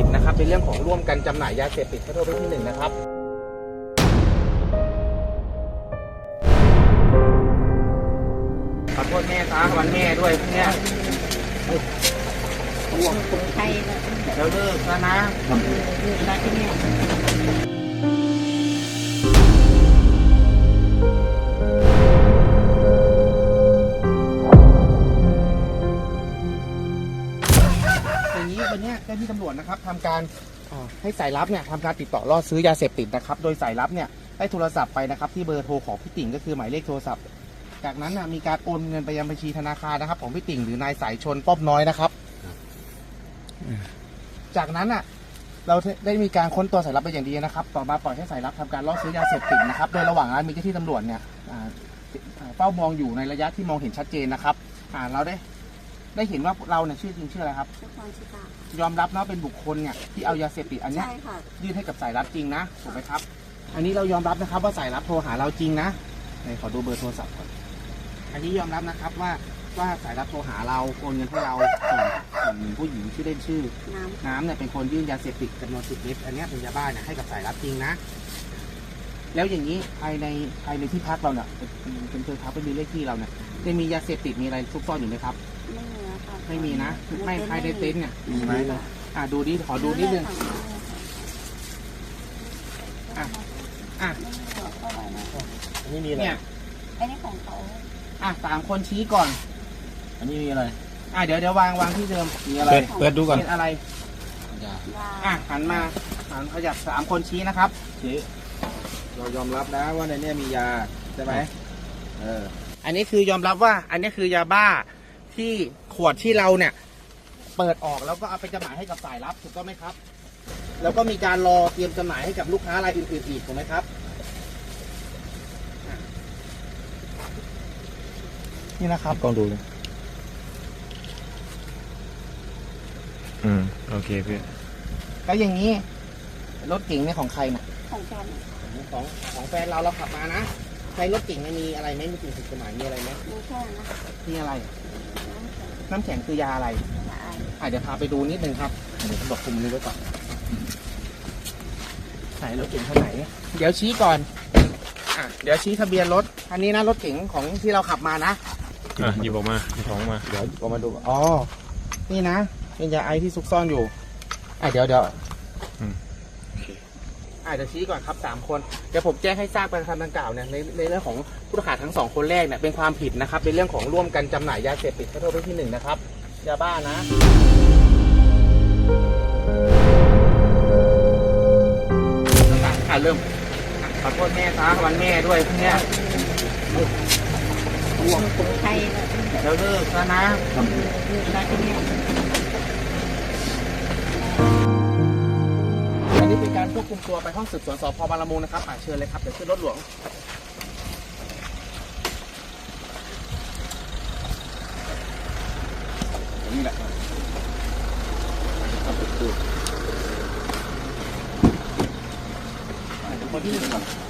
ผิดนะครับเป็นเรื่องของร่วมกันจำหน่ายยาเสพติดเข้าโทษไว้ที่หนึ่งนะครับ ขอโทษแม่ซะวันแม่ด้วยพวกเนี่ยห่วงคนไทยนะแล้วเลิกซะนะเรื่องรักที่เนี่ย อย่างนี้วันเนี้ยเจ้าหน้าที่ตำรวจนะครับทำการอ่าให้สายลับเนี่ยทำการติดต่อล่อซื้อยาเสพติดนะครับ โดยสายลับเนี่ยได้โทรศัพท์ไปนะครับที่เบอร์โทรของพี่ติ่งก็คือหมายเลขโทรศัพท์ จากนั้นนะมีการโอนเงินไปยังบัญชีธนาคารนะครับ ของพี่ติ่งหรือนายสายชนป้อมน้อยนะครับ จากนั้นอะเราได้มีการค้นตัวสายลับไปอย่างดีนะครับ ต่อมาปล่อยให้สายลับทำการล่อซื้อยาเสพติดนะครับ โดยระหว่างนั้นมีเจ้าหน้าที่ตำรวจเนี่ยอ่าอ่าเฝ้ามองอยู่ในระยะที่มองเห็นชัดเจนนะครับอ่าเราได้ ได้เห็นว่าเราเนี่ยชื่อจริงชื่ออะไรครับ ทุกคนชิตายอมรับนะเป็นบุคคลเนี่ยที่เอายาเสพติดอันเนี้ยใช่ค่ะ ยื่นให้กับสายลับจริงนะถูกไหมครับ อันนี้เรายอมรับนะครับว่าสายลับโทรหาเราจริงนะไหนขอดูเบอร์โทรศัพท์ก่อน อันนี้ยอมรับนะครับว่าว่าสายลับโทรหาเราโอนเงินให้เราส่วนส่วนผู้หญิงชื่อเล่นชื่อ น้ำน้ำเนี่ยเป็นคนยื่นยาเสพติดจำนวนสิบเม็ดอันเนี้ยเป็นยาบ้าเนี่ยให้กับสายลับจริงนะ แล้วอย่างนี้ภายในภายในที่พักเราเนี่ยเป็นเป็นเชิงพักเป็นมีเลขที่เราเนี่ยจะมียาเสพติดมีอะไรซุกซ่อนอยู่ไหมครับ ไม่มีแล้วค่ะไม่มีนะ ไม่ภายในเต็นท์เนี่ย มีไหมค่ะอ่าดูดิขอดูนิดนึง อะ อะไม่มีหรอกเข้าไปนะอันนี้มีอะไร เนี่ยไอ้นี่ของเขาอะสามคนชี้ก่อน อันนี้มีอะไรอะเดี๋ยวเดี๋ยววางวางที่เดิมมีอะไรเปิดเปิดดูก่อนเป็นอะไร ยายาอะหันมาหันขยับสามคนชี้นะครับชี้เรายอมรับนะว่าในเนี้มียาใช่ไหมเออ อันนี้คือยอมรับว่า อันนี้คือยาบ้าที่ข วดที่เราเนี่ยเปิดออกแล้วก็เอาไปจำหน่ายให้กับสายลับถูกต้องไหมครับ แล้วก็มีการรอเตรียมจำหน่ายให้กับลูกค้ารายอื่นๆอีกถูกไหมครับอะนี่นะครับ กล้องดูเลยอืม โอเคพี่แล้วอย่างนี้ รถเก๋งเนี่ยของใครน่ะ ของฉันของของแฟนเราเราขับมานะใช้รถเก๋งเนี่ยมีอะไรไหมมีสิ่งผิดกฎหมายมีอะไรไหมมีแค่นะมีอะไรน้ำแข็ง น้ำแข็งคือยาอะไรละอายอะเดี๋ยวพาไปดูนิดนึงครับเดี๋ยวผมบอกคุมนี้ไว้ก่อนไหนรถเก๋งคันไหน เดี๋ยวชี้ก่อนอะเดี๋ยวชี้ทะเบียนรถ อันนี้นะรถเก๋งของที่เราขับมานะ อะหยิบออกมาหยิบของมา เดี๋ยวออกมาดู อ๋อ นี่นะ เป็นยาไอที่ซุกซ่อนอยู่ อะเดี๋ยวเดี๋ยว อะเดี๋ยวชี้ก่อนครับสามคนเดี๋ยวผมแจ้งให้ทราบการกระทำดังกล่าวเนี่ยในในเรื่องของผู้ต้องหาทั้งสองคนแรกเนี่ยเป็นความผิดนะครับเป็นเรื่องของร่วมกันจำหน่ายยาเสพติดเข้าโทษไว้ที่หนึ่งนะครับยาบ้านะอะเริ่มอะขอโทษแม่ซะวันแม่ด้วยพวกเนี้ยห่วงคนไทยนะแล้วเลิกซะนะเรื่องรักที่เนี่ย ควบคุมตัวไปห้องสืบสวนสพบางละมุงนะครับอะเชิญเลยครับเดี๋ยวขึ้นรถหลวง นี่แหละคนที่